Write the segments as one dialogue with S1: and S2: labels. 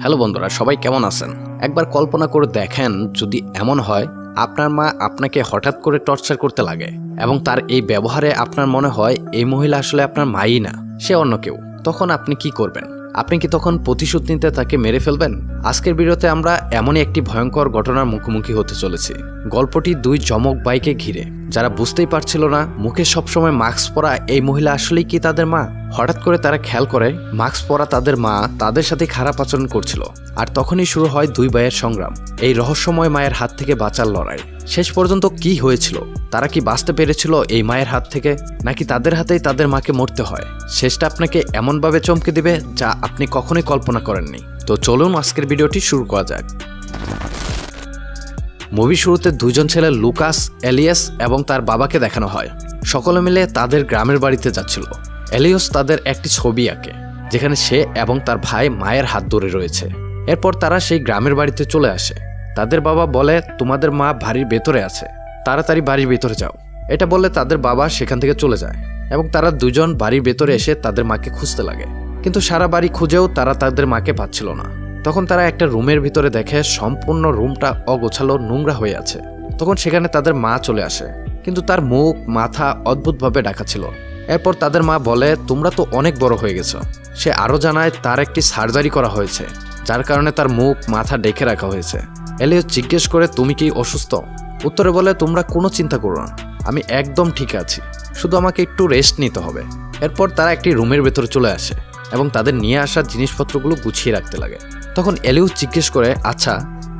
S1: Hello বন্ধুরা, সবাই কেমন আছেন? একবার কল্পনা করে দেখেন, যদি এমন হয়, আপনার মা আপনাকে হঠাৎ করে টর্চার করতে লাগে এবং তার এই ব্যবহারে আপনার মনে হয়, এই মহিলা আসলে আপনার মাই না, সে অন্য কেউ, তখন আপনি কি করবেন? আপনি কি তখন প্রতিশোধ নিতে তাকে মেরে ফেলবেন? আজকের ভিডিওতে আমরা এমনই একটি ভয়ঙ্কর ঘটনার মুখোমুখি হতে চলেছি। গল্পটি দুই জমক বাইকে ঘিরে। যারা বুঝতেই পারছিল না, মুখে সবসময় মাস্ক পরা এই মহিলা আসলেই কি তাদের মা? হঠাৎ করে তারা খেয়াল করে, মাস্ক পরা তাদের মা তাদের সাথে খারাপ আচরণ করছিল। আর তখনই শুরু হয় দুই ভাইয়ের সংগ্রাম। এই রহস্যময় মায়ের হাত থেকে বাঁচার লড়াই। শেষ পর্যন্ত কি হয়েছিল? তারা কি বাঁচতে পেরেছিল এই মায়ের হাত থেকে? নাকি তাদের হাতেই তাদের মাকে মরতে হয়? শেষটা আপনাকে এমনভাবে চমকে দিবে যা আপনি কখনোই কল্পনা করেননি। তো চলুন আজকের ভিডিওটি শুরু করা যাক। মুভি শুরুতে দুজন ছেলে লুকাস, এলিয়াস এবং তার বাবাকে দেখানো হয়। সকলে মিলে তাদের গ্রামের বাড়িতে যাচ্ছিল। এলিয়স তাদের একটি ছবি আঁকে, যেখানে সে এবং তার ভাই মায়ের হাত ধরে রয়েছে। এরপর তারা সেই গ্রামের বাড়িতে চলে আসে। তাদের বাবা বলে, তোমাদের মা বাড়ির ভেতরে আছে। তাড়াতাড়ি বাড়ির ভেতরে যাও। এটা বলে তাদের বাবা সেখান থেকে চলে যায় এবং তারা দুজন বাড়ির ভেতরে এসে তাদের মাকে খুঁজতে লাগে। কিন্তু সারা বাড়ি খুঁজেও তারা তাদের মাকে পাচ্ছিল না। তখন তারা একটা রুমের ভিতরে দেখে সম্পূর্ণ রুমটা অগোছালো, নোংরা হয়ে আছে। তখন সেখানে তাদের মা চলে আসে। কিন্তু তার মুখ, মাথা অদ্ভুতভাবে ডাকা ছিল। এরপর তাদের মা বলে, তোমরা তো অনেক বড় হয়ে গেছো। সে আরও জানায়, তার একটি সার্জারি করা হয়েছে, যার কারণে তার মুখ, মাথা ডেকে রাখা হয়েছে। এলিও জিজ্ঞেস করে, তুমি কি অসুস্থ? উত্তরে বলে, তোমরা কোনো চিন্তা করো না, আমি একদম ঠিক আছি। শুধু আমাকে একটু রেস্ট নিতে হবে। এরপর তারা একটি রুমের ভেতরে চলে আসে এবং তাদের নিয়ে আসা জিনিসপত্রগুলো গুছিয়ে রাখতে লাগে। তখন এলিউস জিজ্ঞেস করে আচ্ছা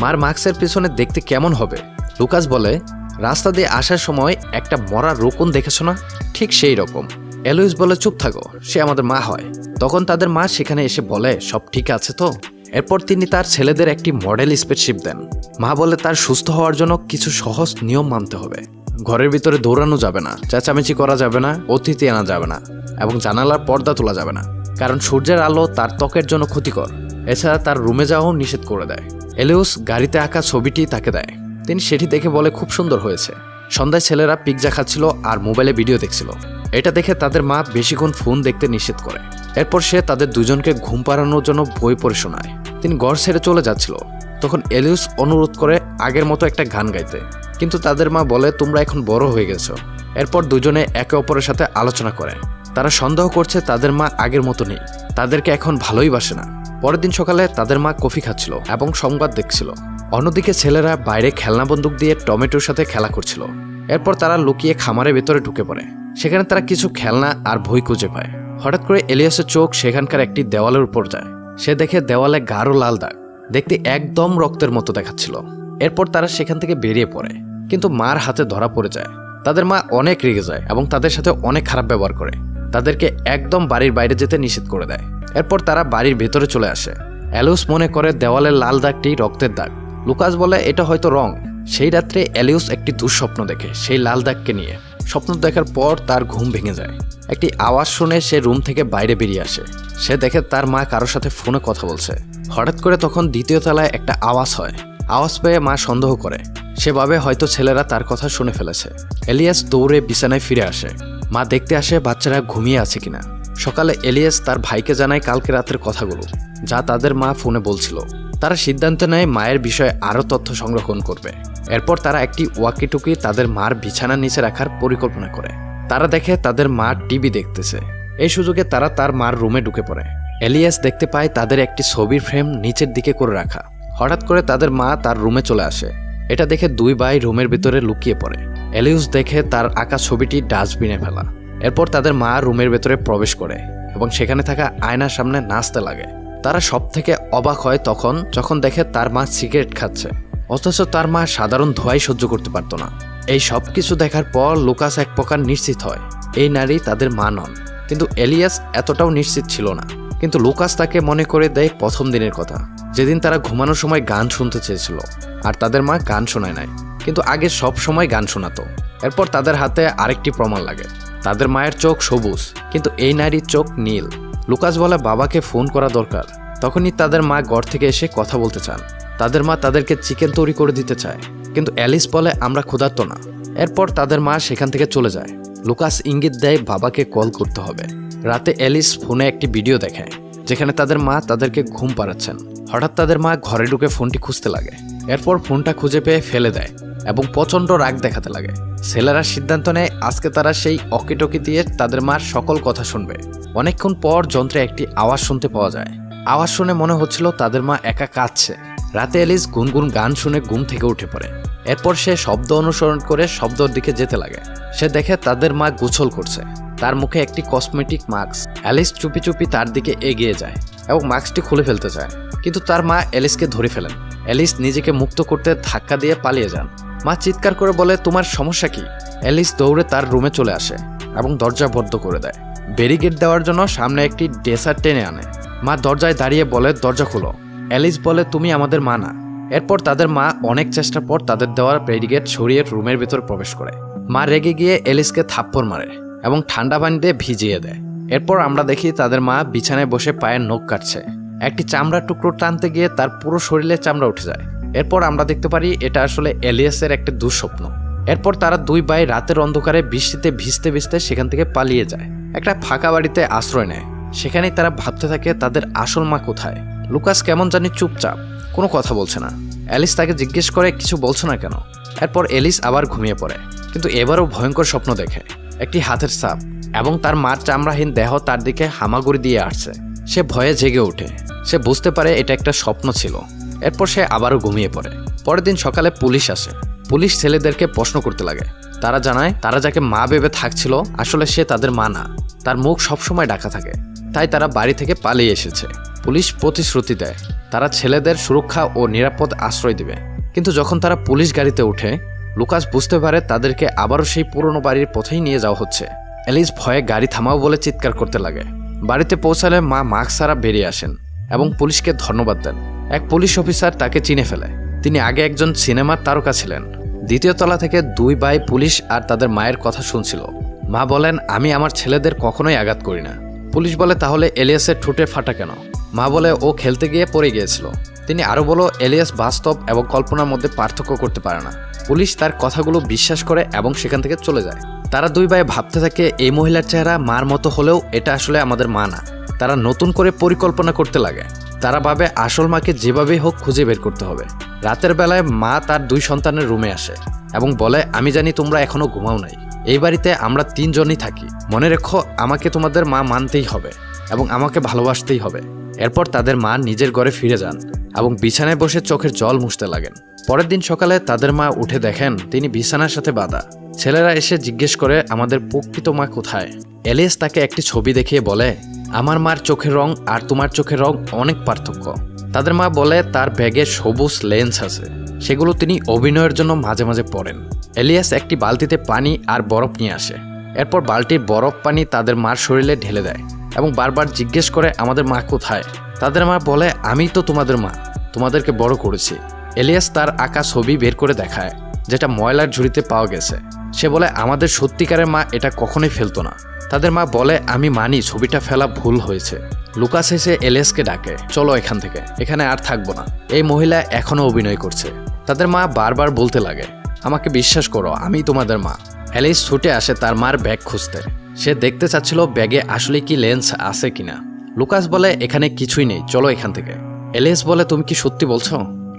S1: মার মাস্কের পেছনে দেখতে কেমন হবে? লুকাস বলে, রাস্তা দিয়ে আসার সময় একটা মরা রোকন দেখেছ না? ঠিক সেই রকম। এলুইস বলে, চুপ থাকো, সে আমাদের মা হয়। তখন তাদের মা সেখানে এসে বলে, সব ঠিক আছে তো? এরপর তিনি তার ছেলেদের একটি মডেল স্পেসশিপ দেন। মা বলে তার সুস্থ হওয়ার জন্য কিছু সহজ নিয়ম মানতে হবে। ঘরের ভিতরে দৌড়ানো যাবে না, চেঁচামেচি করা যাবে না, অতিথি আনা যাবে না এবং জানালার পর্দা তোলা যাবে না। কারণ সূর্যের আলো তার ত্বকের জন্য ক্ষতিকর। এছাড়া তার রুমে যাওয়াও নিষেধ করে দেয়। এলিউস গাড়িতে আঁকা ছবিটি তাকে দেয়। তিনি সেটি দেখে বলে, খুব সুন্দর হয়েছে। সন্ধ্যায় ছেলেরা পিৎজা খাচ্ছিল আর মোবাইলে ভিডিও দেখছিল। এটা দেখে তাদের মা বেশিক্ষণ ফোন দেখতে নিষেধ করে। এরপর সে তাদের দুজনকে ঘুম পাড়ানোর জন্য বই পড়ে শোনায়। তিনি ঘর ছেড়ে চলে যাচ্ছিল। তখন এলিউস অনুরোধ করে আগের মতো একটা গান গাইতে। কিন্তু তাদের মা বলে, তোমরা এখন বড় হয়ে গেছো। এরপর দুজনে একে অপরের সাথে আলোচনা করে। তারা সন্দেহ করছে তাদের মা আগের মতো নেই। তাদেরকে এখন ভালোই বাসে না। পরের দিন সকালে তাদের মা কফি খাচ্ছিল এবং সংবাদ দেখছিল। অন্যদিকে ছেলেরা বাইরে খেলনা বন্দুক দিয়ে টমেটোর সাথে খেলা করছিল। এরপর তারা লুকিয়ে খামারের ভেতরে ঢুকে পড়ে। সেখানে তারা কিছু খেলনা আর বই খুঁজে পায়। হঠাৎ করে এলিয়াসের চোখ সেখানকার একটি দেওয়ালের উপর যায়। সে দেখে দেওয়ালে গাঢ় লাল দাগ। দেখতে একদম রক্তের মতো দেখাচ্ছিল। এরপর তারা সেখান থেকে বেরিয়ে পড়ে। কিন্তু মার হাতে ধরা পড়ে যায়। তাদের মা অনেক রেগে যায় এবং তাদের সাথে অনেক খারাপ ব্যবহার করে। তাদেরকে একদম বাড়ির বাইরে যেতে নিষেধ করে দেয়। এরপর তারা বাড়ির ভেতরে চলে আসে। অ্যালিউস মনে করে দেওয়ালের লাল দাগটি রক্তের দাগ। লুকাস বলে, এটা হয়তো রং। সেই রাত্রে অ্যালিউস একটি দুঃস্বপ্ন দেখে সেই লাল দাগকে নিয়ে। স্বপ্ন দেখার পর তার ঘুম ভেঙে যায়। একটি আওয়াজ শুনে সে রুম থেকে বাইরে বেরিয়ে আসে। সে দেখে তার মা কারোর সাথে ফোনে কথা বলছে। হঠাৎ করে তখন দ্বিতীয় তলায় একটা আওয়াজ হয়। আওয়াজ পেয়ে মা সন্দেহ করে। সে ভাবে হয়তো ছেলেরা তার কথা শুনে ফেলেছে। এলিয়াস দৌড়ে বিছানায় ফিরে আসে। মা দেখতে আসে বাচ্চারা ঘুমিয়ে আছে কিনা। সকালে এলিয়াস তার ভাইকে জানায় কালকে রাতের কথাগুলো, যা তাদের মা ফোনে বলছিল। তারা সিদ্ধান্ত নেয় মায়ের বিষয়ে আরও তথ্য সংরক্ষণ করবে। এরপর তারা একটি ওয়াকিটুকি তাদের মার বিছানার নিচে রাখার পরিকল্পনা করে। তারা দেখে তাদের মা টিভি দেখতেছে। এই সুযোগে তারা তার মার রুমে ঢুকে পড়ে। এলিয়াস দেখতে পায় তাদের একটি ছবির ফ্রেম নিচের দিকে করে রাখা। হঠাৎ করে তাদের মা তার রুমে চলে আসে। এটা দেখে দুই ভাই রুমের ভিতরে লুকিয়ে পড়ে। এলিউস দেখে তার আঁকা ছবিটি ডাস্টবিনে ফেলা। এরপর তাদের মা রুমের ভেতরে প্রবেশ করে এবং সেখানে থাকা আয়নার সামনে নাচতে লাগে। তারা সব থেকে অবাক হয় তখন যখন দেখে তার মা সিগারেট খাচ্ছে। অথচ তার মা সাধারণ ধোয়াই সহ্য করতে পারতো না। এই সব কিছু দেখার পর লুকাস এক প্রকার নিশ্চিত হয়, এই নারী তাদের মা নন। কিন্তু এলিয়াস এতটাও নিশ্চিত ছিল না। কিন্তু লুকাস তাকে মনে করে দেয় প্রথম দিনের কথা। যেদিন তারা ঘুমানোর সময় গান শুনতে চেয়েছিল, আর তাদের মা গান শোনায় নাই। কিন্তু আগে সব সময় গান শোনাতো। এরপর তাদের হাতে আরেকটি প্রমাণ লাগে। তাদের মায়ের চোখ সবুজ, কিন্তু এই নারীর চোখ নীল। লুকাস বলে বাবাকে ফোন করা দরকার। তখনই তাদের মা ঘর থেকে এসে কথা বলতে চান। তাদের মা তাদেরকে চিকেন তৈরি করে দিতে চায়। কিন্তু অ্যালিস বলে, আমরা ক্ষুধার্ত না। এরপর তাদের মা সেখান থেকে চলে যায়। লুকাস ইঙ্গিত দেয় বাবাকে কল করতে হবে। রাতে অ্যালিস ফোনে একটি ভিডিও দেখায়, যেখানে তাদের মা তাদেরকে ঘুম পাড়াচ্ছেন। হঠাৎ তাদের মা ঘরে ঢুকে ফোনটি খুঁজতে লাগে। এরপর ফোনটা খুঁজে পেয়ে ফেলে দেয় এবং প্রচণ্ড রাগ দেখাতে লাগে। ছেলেরা সিদ্ধান্ত নেয়, আজকে তারা সেই অকিটকি দিয়ে তাদের মার সকল কথা শুনবে। অনেকক্ষণ পর যন্ত্রে একটি আওয়াজ শুনতে পাওয়া যায়। আওয়াজ শুনে মনে হচ্ছিল তাদের মা একা কাঁদছে। রাতে এলিস গুনগুন গান শুনে ঘুম থেকে উঠে পড়ে। এরপর সে শব্দ অনুসরণ করে শব্দর দিকে যেতে লাগে। সে দেখে তাদের মা গোছল করছে। তার মুখে একটি কসমেটিক মাস্ক। অ্যালিস চুপি চুপি তার দিকে এগিয়ে যায় এবং মাস্কটি খুলে ফেলতে চায়। কিন্তু তার মা অ্যালিসকে ধরে ফেলেন। অ্যালিস নিজেকে মুক্ত করতে ধাক্কা দিয়ে পালিয়ে যান। মা চিৎকার করে বলে, তোমার সমস্যা কি? অ্যালিস দৌড়ে তার রুমে চলে আসে এবং দরজা বদ্ধ করে দেয়। ব্যারিকেড দেওয়ার জন্য সামনে একটি ডেসার টেনে আনে। মা দরজায় দাঁড়িয়ে বলে, দরজা খুলো। অ্যালিস বলে, তুমি আমাদের মা না। এরপর তাদের মা অনেক চেষ্টার পর তাদের দেওয়ার ব্যারিকেড সরিয়ে রুমের ভেতর প্রবেশ করে। মা রেগে গিয়ে এলিসকে থাপ্পড় মারে এবং ঠান্ডা পানি দিয়ে ভিজিয়ে দেয়। এরপর আমরা দেখি তাদের মা বিছানায় বসে পায়ের নখ কাটছে। একটি চামড়ার টুকরো টানতে গিয়ে তার পুরো শরীরে চামড়া উঠে যায়। এরপর আমরা দেখতে পারি এটা আসলে এলিয়াসের একটা দুঃস্বপ্ন। এরপর তারা দুই ভাই রাতের অন্ধকারে বৃষ্টিতে ভিজতে ভিজতে সেখান থেকে পালিয়ে যায়। একটা ফাঁকা বাড়িতে আশ্রয় নেয়। সেখানেই তারা ভাবতে থাকে, তাদের আসল মা কোথায়? লুকাস কেমন জানি চুপচাপ, কোনো কথা বলছে না। অ্যালিস তাকে জিজ্ঞেস করে, কিছু বলছো না কেন? এরপর এলিস আবার ঘুমিয়ে পড়ে। কিন্তু এবারও ভয়ঙ্কর স্বপ্ন দেখে। একটি হাতের সাপ এবং তার মার চামড়াহীন দেহ তার দিকে হামাগুড়ি দিয়ে আসছে। সে ভয়ে জেগে ওঠে। সে বুঝতে পারে এটা একটা স্বপ্ন ছিল। এরপর সে আবারও ঘুমিয়ে পড়ে। পরের দিন সকালে পুলিশ আসে। পুলিশ ছেলেদেরকে প্রশ্ন করতে লাগে। তারা জানায়, তারা যাকে মা ভেবে থাকছিল, আসলে সে তাদের মা না। তার মুখ সবসময় ডাকা থাকে। তাই তারা বাড়ি থেকে পালিয়ে এসেছে। পুলিশ প্রতিশ্রুতি দেয়। তারা ছেলেদের সুরক্ষা ও নিরাপদ আশ্রয় দিবে। কিন্তু যখন তারা পুলিশ গাড়িতে ওঠে, লুকাস বুঝতে পারে তাদেরকে আবারও সেই পুরনো বাড়ির পথেই নিয়ে যাওয়া হচ্ছে। এলিস ভয়ে গাড়ি থামাও বলে চিৎকার করতে লাগে। বাড়িতে পৌঁছালে মা মাস্ক ছাড়া বেরিয়ে আসেন। এবং পুলিশকে ধন্যবাদ দেন। এক পুলিশ অফিসার তাকে চিনে ফেলে। তিনি আগে একজন সিনেমার তারকা ছিলেন। দ্বিতীয় তলা থেকে দুই ভাই পুলিশ আর তাদের মায়ের কথা শুনছিল। মা বলেন, আমি আমার ছেলেদের কখনোই আঘাত করি না। পুলিশ বলে, তাহলে এলিয়াসের ঠোঁটে ফাটা কেন? মা বলে, ও খেলতে গিয়ে পড়ে গিয়েছিল। তিনি আরও বলো এলিয়াস বাস্তব এবং কল্পনার মধ্যে পার্থক্য করতে পারে না। পুলিশ তার কথাগুলো বিশ্বাস করে এবং সেখান থেকে চলে যায়। তারা দুই ভাই ভাবতে থাকে, এই মহিলার চেহারা মার মতো হলেও এটা আসলে আমাদের মা না। তারা নতুন করে পরিকল্পনা করতে লাগে। তারা ভাবে আসল মাকে যেভাবেই হোক খুঁজে বের করতে হবে। রাতের বেলায় মা তার দুই সন্তানের রুমে আসে এবং বলে, আমি জানি তোমরা এখনও ঘুমাও নাই। এই বাড়িতে আমরা তিনজনই থাকি। মনে রেখো, আমাকে তোমাদের মা মানতেই হবে এবং আমাকে ভালোবাসতেই হবে। এরপর তাদের মা নিজের ঘরে ফিরে যান এবং বিছানায় বসে চোখের জল মুছতে লাগেন। পরের দিন সকালে তাদের মা উঠে দেখেন, তিনি বিছানার সাথে বাঁধা। ছেলেরা এসে জিজ্ঞেস করে, আমাদের প্রকৃত মা কোথায়? এলিয়াস তাকে একটি ছবি দেখিয়ে বলে, আমার মার চোখের রং আর তোমার চোখের রং অনেক পার্থক্য। তাদের মা বলে, তার ব্যাগে সবুজ লেন্স আছে। সেগুলো তিনি অভিনয়ের জন্য মাঝে মাঝে পড়েন এলিয়াস একটি বালতিতে পানি আর বরফ নিয়ে আসে। এরপর বালতির বরফ পানি তাদের মার শরীরে ঢেলে দেয় এবং বারবার জিজ্ঞেস করে, আমাদের মা কোথায়? তাদের মা বলে, আমি তো তোমাদের মা। তোমাদেরকে বড় করেছি। এলিয়াস তার আঁকা ছবি বের করে দেখায়। যেটা ময়লার ঝুড়িতে পাওয়া গেছে। সে বলে, আমাদের সত্যিকারের মা এটা কখনোই ফেলতো না। তাদের মা বলে, আমি মানি, ছবিটা ফেলা ভুল হয়েছে। লুকাস এসে এলিয়াসকে ডাকে, চলো এখান থেকে, এখানে আর থাকব না। এই মহিলা এখনও অভিনয় করছে। তাদের মা বারবার বলতে লাগে, আমাকে বিশ্বাস করো আমি তোমাদের মা। অ্যালিস ছুটে আসে তার মার ব্যাগ খুঁজতে। সে দেখতে চাচ্ছিল ব্যাগে আসলে কি লেন্স আছে কিনা। লুকাস বলে, এখানে কিছুই নেই, চলো এখান থেকে। এলিয়াস বলে, তুমি কি সত্যি বলছো?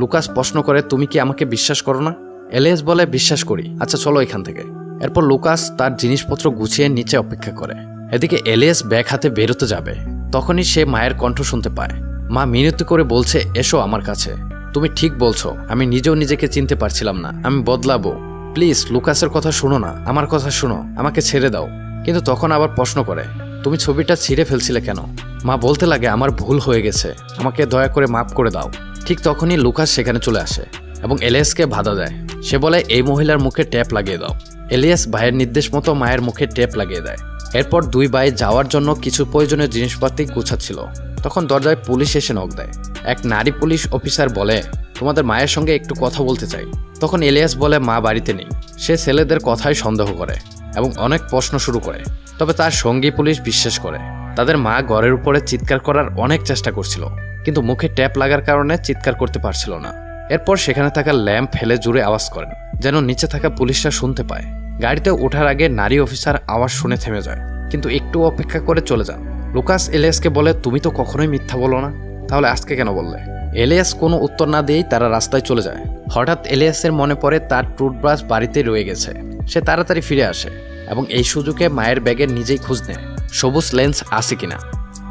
S1: লুকাস প্রশ্ন করে, তুমি কি আমাকে বিশ্বাস করো না? এলিয়াস বলে, বিশ্বাস করি। আচ্ছা চলো এখান থেকে। এরপর লুকাস তার জিনিসপত্র গুছিয়ে নিচে অপেক্ষা করে। এদিকে এলিয়াস ব্যাগ হাতে বেরোতে যাবে। তখনই সে মায়ের কণ্ঠ শুনতে পায়। মা, মিনতি করে বলছে, এসো আমার কাছে। তুমি ঠিক বলছো। আমি নিজেও নিজেকে চিনতে পারছিলাম না। আমি বদলাবো। প্লিজ, লুকাসের কথা শোনো না। আমার কথা শোনো। আমাকে ছেড়ে দাও। কিন্তু তখন আবার প্রশ্ন করে, তুমি ছবিটা ছিঁড়ে ফেলছিলে কেন? মা, বলতে লাগে আমার ভুল হয়ে গেছে। আমাকে দয়া করে মাফ করে দাও। ঠিক তখনই লুকাস সেখানে চলে আসে এবং এলিয়াসকে বাধা দেয়। সে বলে, এই মহিলার মুখে ট্যাপ লাগিয়ে দাও। এলিয়াস ভাইয়ের নির্দেশ মতো মায়ের মুখে ট্যাপ লাগিয়ে দেয়। এরপর দুই ভাই যাওয়ার জন্য কিছু প্রয়োজনীয় জিনিসপাতি গুছাচ্ছিল। তখন দরজায় পুলিশ এসে নক দেয়। এক নারী পুলিশ অফিসার বলে, তোমাদের মায়ের সঙ্গে একটু কথা বলতে চাই। তখন এলিয়াস বলে, মা বাড়িতে নেই। সে ছেলেদের কথাই সন্দেহ করে এবং অনেক প্রশ্ন শুরু করে। তবে তার সঙ্গী পুলিশ বিশ্বাস করে। তাদের মা ঘরের উপরে চিৎকার করার অনেক চেষ্টা করছিল, কিন্তু মুখে ট্যাপ লাগার কারণে চিৎকার করতে পারছিল না। এরপর সেখানে থাকা ল্যাম্প ফেলে জুড়ে আওয়াজ করেন, যেন নিচে থাকা পুলিশরা শুনতে পায়। গাড়িতে ওঠার আগে নারী অফিসার আওয়াজ শুনে থেমে যায়, কিন্তু একটু অপেক্ষা করে চলে যান। লুকাস এলিয়াসকে বলে, তুমি তো কখনোই মিথ্যা বলো না। তাহলে আজকে কেন বললে? এলিয়াস কোনো উত্তর না দিয়েই তারা রাস্তায় চলে যায়। হঠাৎ এলিয়াসের মনে পড়ে, তার টুথব্রাশ বাড়িতে রয়ে গেছে। সে তাড়াতাড়ি ফিরে আসে এবং এই সুযোগে মায়ের ব্যাগে নিজেই খোঁজ নেয়, সবুজ লেন্স আছে কিনা?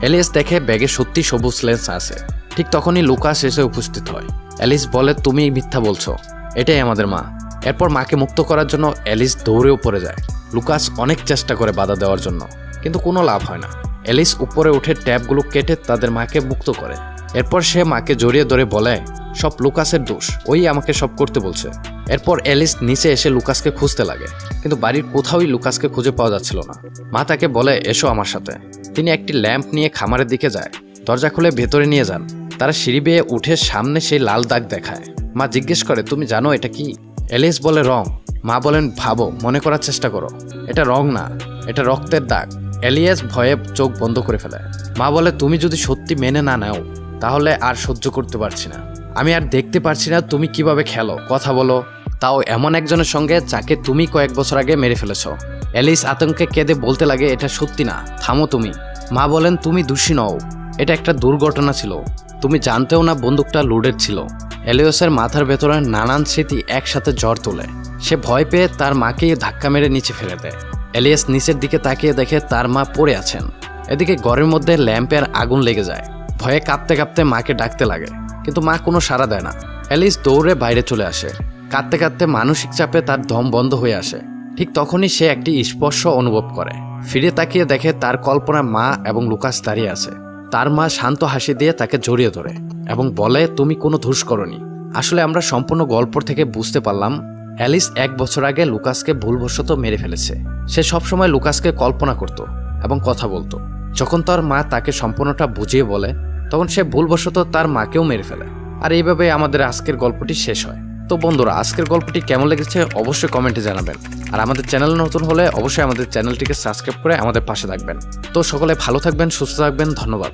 S1: এলিয়াস দেখে ব্যাগে সত্যি সবুজ লেন্স আছে। ঠিক তখনই লুকাস এসে উপস্থিত হয়। অ্যালিস বলে তুমি মিথ্যা বলছো। এটাই আমাদের মা। এরপর মাকে মুক্ত করার জন্য অ্যালিস দৌড়েও পড়ে যায়। লুকাস অনেক চেষ্টা করে বাধা দেওয়ার জন্য, কিন্তু কোনো লাভ হয় না। অ্যালিস উপরে উঠে ট্যাবগুলো কেটে তাদের মাকে মুক্ত করে। এরপর সে মাকে জড়িয়ে ধরে বলে, সব লুকাসের দোষ, ওই আমাকে সব করতে বলছে। এরপর অ্যালিস নিচে এসে লুকাসকে খুঁজতে লাগে, কিন্তু বাড়ির কোথাওই লুকাসকে খুঁজে পাওয়া যাচ্ছিল না। মা তাকে বলে, এসো আমার সাথে। তিনি একটি ল্যাম্প নিয়ে খামারের দিকে যায়। দরজা খুলে ভেতরে নিয়ে যান। তারা সিঁড়ি বেয়ে উঠে সামনে সেই লাল দাগ দেখায়। মা জিজ্ঞেস করে, তুমি জানো এটা কি? এলিস বলে, রং। মা বলেন, ভাবো, মনে করার চেষ্টা করো। এটা রং না, এটা রক্তের দাগ। এলিয়াস ভয়ে চোখ বন্ধ করে ফেলে। মা বলে, তুমি যদি সত্যি মেনে না নাও, তাহলে আর সহ্য করতে পারছি না। আমি আর দেখতে পারছি না তুমি কীভাবে খেলো। কথা বলো। তাও এমন একজনের সঙ্গে যাকে তুমি কয়েক বছর আগে মেরে ফেলেছ। এলিস আতঙ্কে কেঁদে বলতে লাগে, এটা সত্যি না, থামো তুমি। মা বলেন, তুমি দোষী নও। এটা একটা দুর্ঘটনা ছিল। তুমি জানতেও না বন্দুকটা লোডেড ছিল। এলিওসের মাথার ভেতরে নানান স্মৃতি একসাথে জ্বর তোলে। সে ভয় পেয়ে তার মাকে ধাক্কা মেরে নিচে ফেলে দেয়। এলিয়াস নিচের দিকে তাকিয়ে দেখে তার মা পড়ে আছেন। এদিকে ঘরের মধ্যে ল্যাম্পের আগুন লেগে যায়। ভয়ে কাঁপতে কাঁপতে মাকে ডাকতে লাগে, কিন্তু মা কোনো সাড়া দেয় না। অ্যালিস দৌড়ে বাইরে চলে আসে। কাঁদতে কাঁদতে মানসিক চাপে তার দম বন্ধ হয়ে আসে। ঠিক তখনই সে একটি স্পর্শ অনুভব করে। ফিরে তাকিয়ে দেখে তার কল্পনা মা এবং লুকাস দাঁড়িয়ে আছে। তার মা শান্ত হাসি দিয়ে তাকে জড়িয়ে ধরে এবং বলে, তুমি কোনো ধূস করনি। আসলে আমরা সম্পূর্ণ গল্প থেকে বুঝতে পারলাম, অ্যালিস এক বছর আগে লুকাসকে ভুলবশত মেরে ফেলেছে। সে সবসময় লুকাসকে কল্পনা করত এবং কথা বলতো। যখন তার মা তাকে সম্পূর্ণটা বুঝিয়ে বলে, তখন সে ভুলবশত তার মাকেও মেরে ফেলে। আর এইভাবে আমাদের আজকের গল্পটি শেষ হয়। তো বন্ধুরা, আজকের গল্পটি কেমন লেগেছে অবশ্যই কমেন্টে জানাবেন। আর আমাদের চ্যানেল নতুন হলে অবশ্যই আমাদের চ্যানেলটিকে সাবস্ক্রাইব করে আমাদের পাশে থাকবেন। তো সকলে ভালো থাকবেন, সুস্থ থাকবেন, ধন্যবাদ।